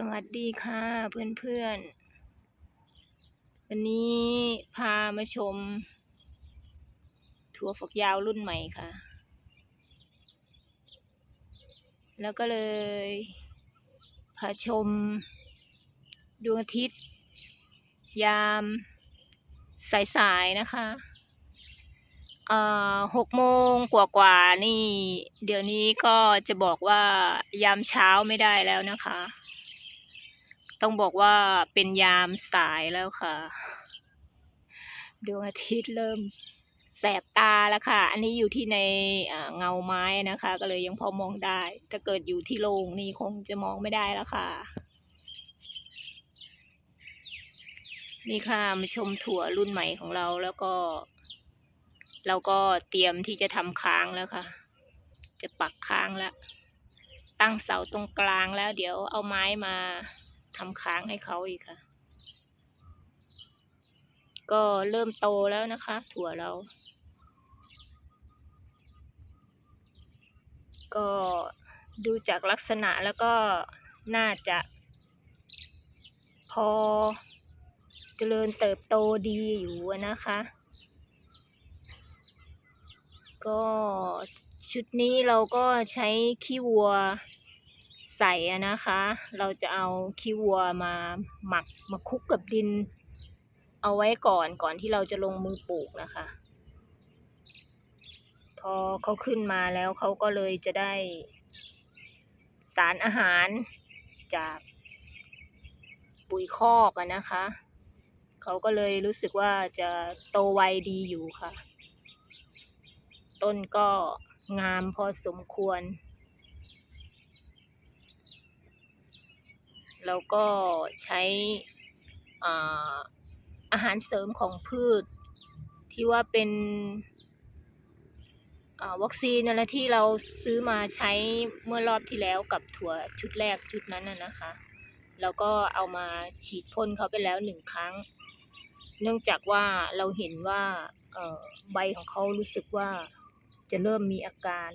สวัสดีค่ะเพื่อนๆ วันนี้พามาชม ถั่วฝักยาวรุ่นใหม่ค่ะ แล้วก็เลย พาชม ดวงอาทิตย์ ยามสายๆนะคะอ่อหกโมงกว่าๆนี่ เดี๋ยวนี้ก็จะบอกว่ายามเช้าไม่ได้แล้วนะคะ ต้องบอกว่าเป็นยามสายแล้วค่ะ ดวงอาทิตย์เริ่มแสบตาแล้วค่ะ อันนี้อยู่ที่ในเงาไม้นะคะ ก็เลยยังพอมองได้ ถ้าเกิดอยู่ที่โรงนี่คงจะมองไม่ได้แล้วค่ะ นี่ค่ะมาชมถั่วรุ่นใหม่ของเราแล้วก็ เราก็เตรียมที่จะทำค้างแล้วค่ะ จะปักค้างแล้ว ตั้งเสาตรงกลางแล้ว เดี๋ยวเอาไม้มา ทำค้างให้เขาอีกค่ะ ก็เริ่มโตแล้วนะคะ ถั่วเรา ก็ดูจากลักษณะแล้วก็น่าจะ พอเจริญเติบโตดีอยู่นะคะ ก็ชุดนี้เราก็ใช้ขี้วัว ใส่อะนะคะ เราจะเอาขี้วัวมาหมักมาคลุกกับดิน เอาไว้ก่อนก่อนที่เราจะลงมือปลูกนะคะ พอเขาขึ้นมาแล้วเขาก็เลยจะได้ สารอาหารจากปุ๋ยคอกอะนะคะ เขาก็เลยรู้สึกว่าจะโตไวดีอยู่ค่ะ ต้นก็งามพอสมควร แล้วก็ใช้อาอาหารเสริมของพืช ที่ว่าเป็นวัคซีนอะไรที่เราซื้อมาใช้เมื่อรอบที่แล้วกับถั่วชุดแรกชุดนั้นน่ะนะคะ แล้วก็เอามาฉีดพ่นเขาไปแล้วหนึ่งครั้ง เนื่องจากว่าเราเห็นว่าใบของเขารู้สึกว่าจะเริ่มมีอาการ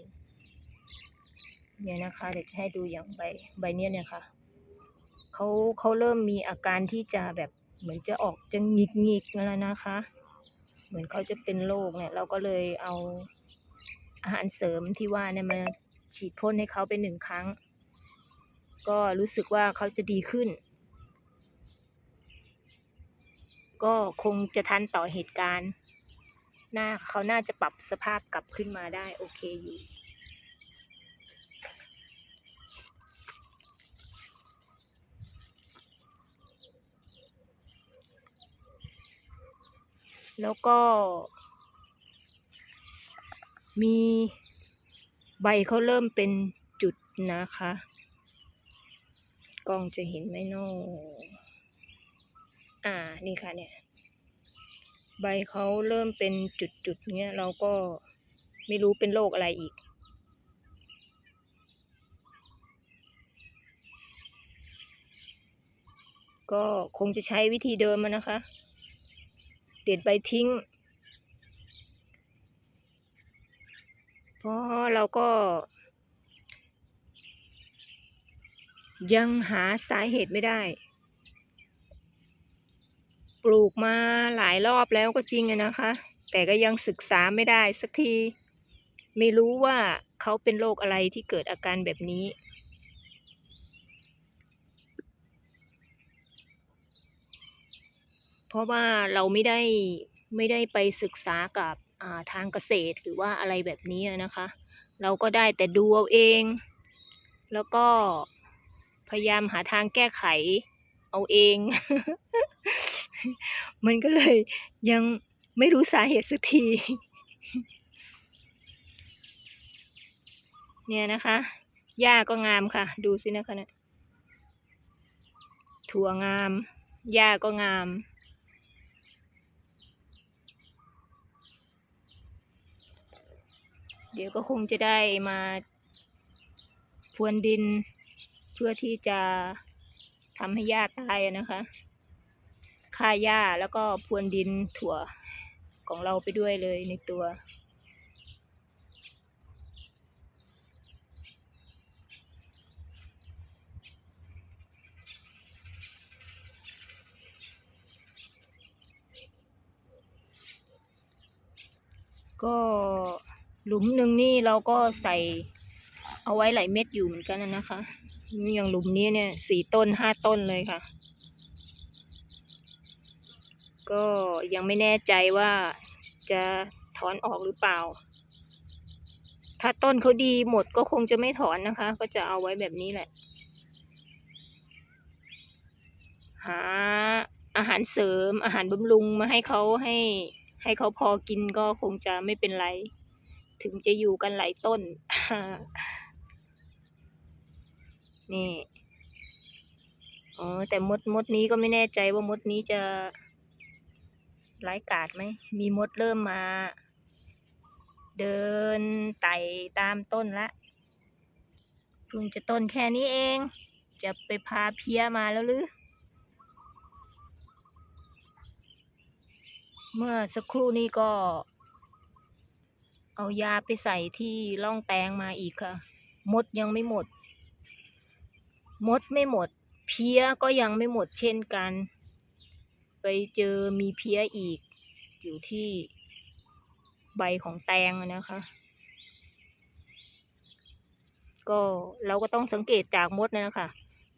เนี่ยนะคะ เดี๋ยวจะให้ดูอย่างใบใบเนี้ยเนี่ยค่ะ เขาเขาเริ่มมีอาการที่จะแบบเหมือนจะออกจะหงิกหงิกแล้วนะคะ เหมือนเขาจะเป็นโรคเนี่ย เราก็เลยเอาอาหารเสริมที่ว่าเนี่ยมาฉีดพ่นให้เขาไปหนึ่งครั้ง ก็รู้สึกว่าเขาจะดีขึ้น ก็คงจะทันต่อเหตุการณ์น่าเขาน่าจะปรับสภาพกลับขึ้นมาได้โอเคอยู่ แล้วก็ มีใบเขาเริ่มเป็นจุดนะคะ กล้องจะเห็นไหมโน่อ่า นี่ค่ะเนี่ย ใบเขาเริ่มเป็นจุดๆเนี้ย เราก็ไม่รู้เป็นโรคอะไรอีกก็คงจะใช้วิธีเดิมอะนะคะ เด็ดใบทิ้ง เพราะเราก็ ยังหาสาเหตุไม่ได้ ปลูกมาหลายรอบแล้วก็จริงนะคะ แต่ก็ยังศึกษาไม่ได้สักที ไม่รู้ว่าเขาเป็นโรคอะไรที่เกิดอาการแบบนี้ เพราะว่าเราไม่ได้ไม่ได้ไปศึกษากับาทางเกษตรหรือว่าอะไรแบบนี้นะคะ เราก็ได้แต่ดูเอาเอง แล้วก็พยายามหาทางแก้ไขเอาเอง มันก็เลยยังไม่รู้สาเหตุสักที เนี่ยนะคะหญ้าก็งามค่ะ ดูสินะคะเนี่ยถั่วงามหญ้าก็งาม เดี๋ยวก็คงจะได้มาพรวนดินเพื่อที่จะทำให้หญ้าตายนะคะค่าหญ้าแล้วก็พรวนดินถั่วของเราไปด้วยเลยในตัว ก็ หลุมหนึ่งนี่เราก็ใส่เอาไว้หลายเม็ดอยู่เหมือนกันนะนะคะอย่างหลุมนี้เนี่ยสี่ต้นห้าต้นเลยค่ะ ก็ยังไม่แน่ใจว่าจะถอนออกหรือเปล่า ถ้าต้นเขาดีหมดก็คงจะไม่ถอนนะคะ ก็จะเอาไว้แบบนี้แหละ หาอาหารเสริมอาหารบำรุงมาให้เขาให้ให้เขาพอกินก็คงจะไม่เป็นไร ถึงจะอยู่กันหลายต้น นี่อ๋อแต่มดมดนี้ก็ไม่แน่ใจว่ามดนี้จะร้ายกาจไหม มีมดเริ่มมา เดินไต่ตามต้นละเพิ่งจะต้นแค่นี้เอง จะไปพาเพี้ยมาแล้วหรือ เมื่อสักครู่นี้ก็ เอายาไปใส่ที่ร่องแตงมาอีกค่ะ มดยังไม่หมด มดไม่หมด เพี้ยก็ยังไม่หมดเช่นกัน ไปเจอมีเพี้ยอีก อยู่ที่ใบของแตงนะคะ ก็เราก็ต้องสังเกตจากมดนะนะคะ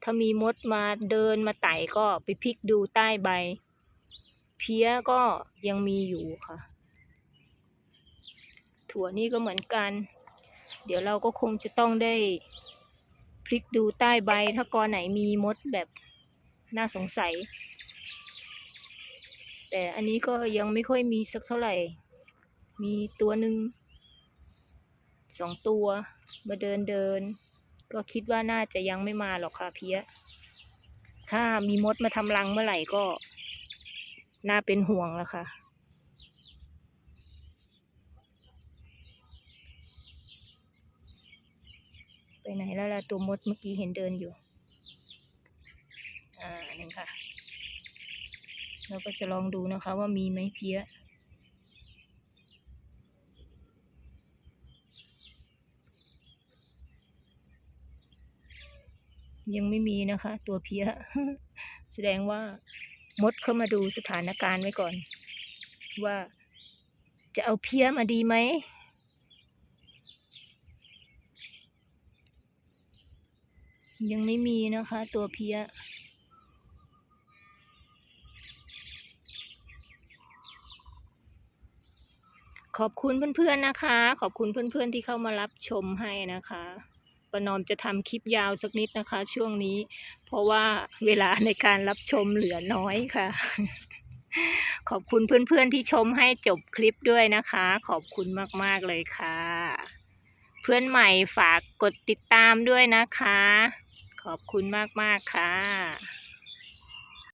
ถ้ามีมดมาเดินมาไต่ก็ไปพลิกดูใต้ใบ เพี้ยก็ยังมีอยู่ค่ะ ถั่วนี่ก็เหมือนกัน เดี๋ยวเราก็คงจะต้องได้พลิกดูใต้ใบ ถ้ากอไหนมีมดแบบน่าสงสัย แต่อันนี้ก็ยังไม่ค่อยมีสักเท่าไหร่ มีตัวหนึ่งสองตัวมาเดินเดิน ก็คิดว่าน่าจะยังไม่มาหรอกค่ะเพี้ย ถ้ามีมดมาทำรังเมื่อไหร่ก็ น่าเป็นห่วงแล้วค่ะ ไปไหนแล้วล่ะตัวมดเมื่อกี้เห็นเดินอยู่ อ่านี่ค่ะ เราก็จะลองดูนะคะว่ามีไหมเพี้ยยังไม่มีนะคะ ตัวเพี้ย แสดงว่ามดเข้ามาดูสถานการณ์ไว้ก่อน ว่าจะเอาเพี้ยมาดีไหม ยังไม่มีนะคะ ตัวเพี้ย ขอบคุณเพื่อนๆนะคะ ขอบคุณเพื่อนๆที่เข้ามารับชมให้นะคะประนอมจะทำคลิปยาวสักนิดนะคะ ช่วงนี้ เพราะว่าเวลาในการรับชมเหลือน้อยค่ะ ขอบคุณเพื่อนๆที่ชมให้จบคลิปด้วยนะคะ ขอบคุณมากๆเลยค่ะ เพื่อนใหม่ฝากกดติดตามด้วยนะคะ ขอบคุณมาก ๆ ค่ะ